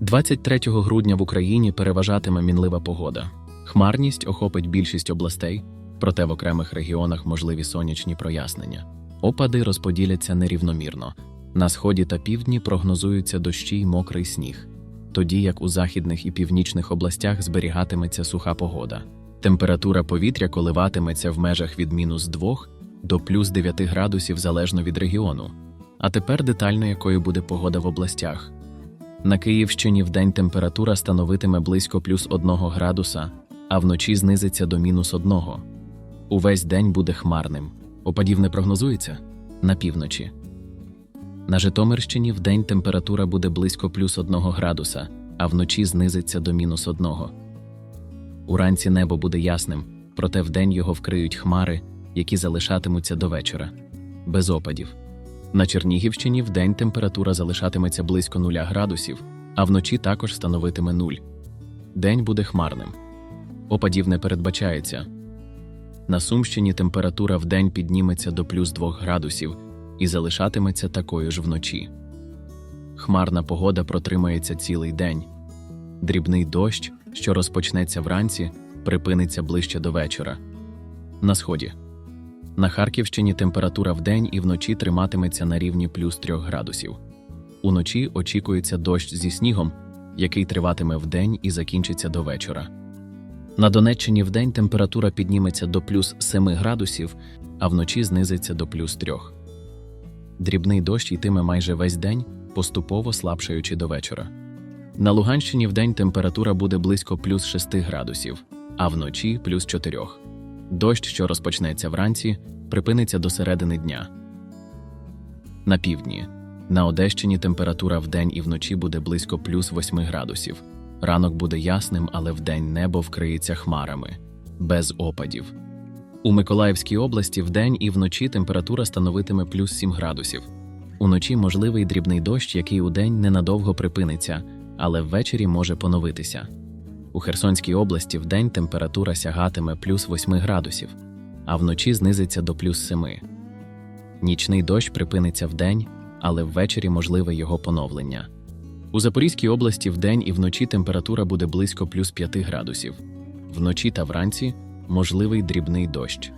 23 грудня в Україні переважатиме мінлива погода. Хмарність охопить більшість областей, проте в окремих регіонах можливі сонячні прояснення. Опади розподіляться нерівномірно. На сході та півдні прогнозуються дощі й мокрий сніг, тоді як у західних і північних областях зберігатиметься суха погода. Температура повітря коливатиметься в межах від мінус 2 до плюс 9 градусів залежно від регіону. А тепер детально якою буде погода в областях. На Київщині вдень температура становитиме близько плюс 1 градуса, а вночі знизиться до мінус 1. Увесь день буде хмарним. Опадів не прогнозується на півночі. На Житомирщині вдень температура буде близько плюс 1 градуса, а вночі знизиться до мінус 1. Уранці небо буде ясним, проте вдень його вкриють хмари, які залишатимуться до вечора. Без опадів. На Чернігівщині вдень температура залишатиметься близько 0 градусів, а вночі також становитиме 0. День буде хмарним. Опадів не передбачається. На Сумщині температура вдень підніметься до плюс 2 градусів і залишатиметься такою ж вночі. Хмарна погода протримається цілий день. Дрібний дощ, що розпочнеться вранці, припиниться ближче до вечора. На сході. На Харківщині температура вдень і вночі триматиметься на рівні плюс 3 градусів. Уночі очікується дощ зі снігом, який триватиме вдень і закінчиться до вечора. На Донеччині вдень температура підніметься до плюс 7 градусів, а вночі знизиться до плюс 3. Дрібний дощ йтиме майже весь день, поступово слабшаючи до вечора. На Луганщині вдень температура буде близько плюс 6 градусів, а вночі плюс 4. Дощ, що розпочнеться вранці, припиниться до середини дня. На півдні. На Одещині температура вдень і вночі буде близько плюс 8 градусів. Ранок буде ясним, але вдень небо вкриється хмарами, без опадів. У Миколаївській області вдень і вночі температура становитиме плюс 7 градусів. Уночі можливий дрібний дощ, який удень ненадовго припиниться, але ввечері може поновитися. У Херсонській області вдень температура сягатиме плюс 8 градусів, а вночі знизиться до плюс 7. Нічний дощ припиниться вдень, але ввечері можливе його поновлення. У Запорізькій області вдень і вночі температура буде близько плюс 5 градусів. Вночі та вранці можливий дрібний дощ.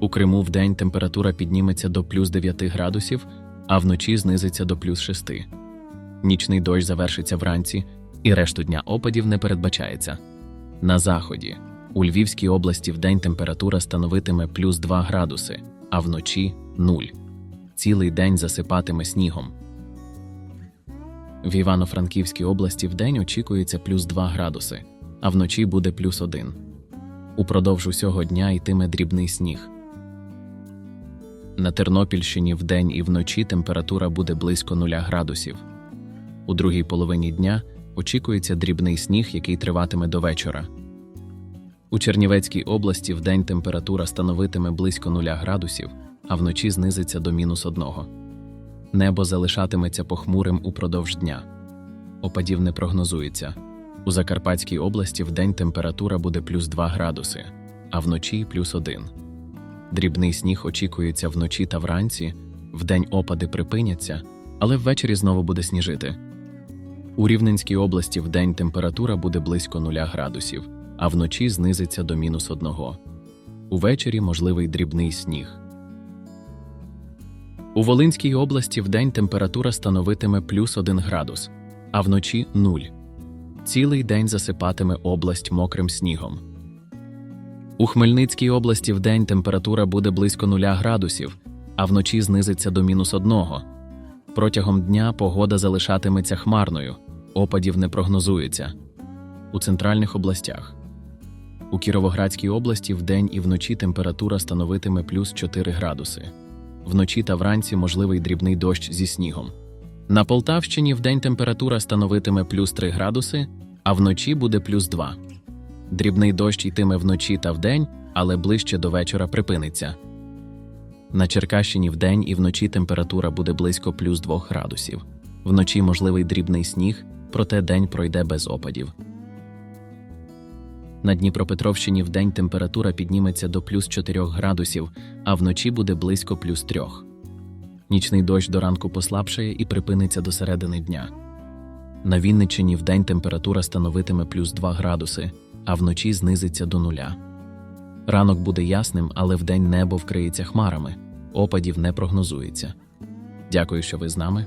У Криму вдень температура підніметься до плюс 9 градусів, а вночі знизиться до плюс 6. Нічний дощ завершиться вранці, і решту дня опадів не передбачається. На заході у Львівській області вдень температура становитиме плюс 2 градуси, а вночі 0. Цілий день засипатиме снігом. В Івано-Франківській області вдень очікується плюс 2 градуси, а вночі буде плюс 1. Упродовж усього дня йтиме дрібний сніг. На Тернопільщині вдень і вночі температура буде близько 0 градусів. У другій половині дня очікується дрібний сніг, який триватиме до вечора. У Чернівецькій області вдень температура становитиме близько 0 градусів, а вночі знизиться до мінус 1. Небо залишатиметься похмурим упродовж дня. Опадів не прогнозується. У Закарпатській області вдень температура буде плюс 2 градуси, а вночі плюс 1. Дрібний сніг очікується вночі та вранці, вдень опади припиняться, але ввечері знову буде сніжити. У Рівненській області вдень температура буде близько 0 градусів, а вночі знизиться до мінус 1. Увечері можливий дрібний сніг. У Волинській області вдень температура становитиме плюс 1 градус, а вночі 0. Цілий день засипатиме область мокрим снігом. У Хмельницькій області вдень температура буде близько 0 градусів, а вночі знизиться до мінус 1. Протягом дня погода залишатиметься хмарною, опадів не прогнозується. У центральних областях. У Кіровоградській області вдень і вночі температура становитиме плюс 4 градуси. Вночі та вранці можливий дрібний дощ зі снігом. На Полтавщині вдень температура становитиме плюс 3 градуси, а вночі буде плюс 2. Дрібний дощ йтиме вночі та вдень, але ближче до вечора припиниться. На Черкащині вдень і вночі температура буде близько плюс 2 градусів. Вночі можливий дрібний сніг, проте день пройде без опадів. На Дніпропетровщині вдень температура підніметься до плюс 4 градусів, а вночі буде близько плюс 3. Нічний дощ до ранку послабшає і припиниться до середини дня. На Вінниччині вдень температура становитиме плюс 2 градуси, а вночі знизиться до нуля. Ранок буде ясним, але вдень небо вкриється хмарами. Опадів не прогнозується. Дякую, що ви з нами.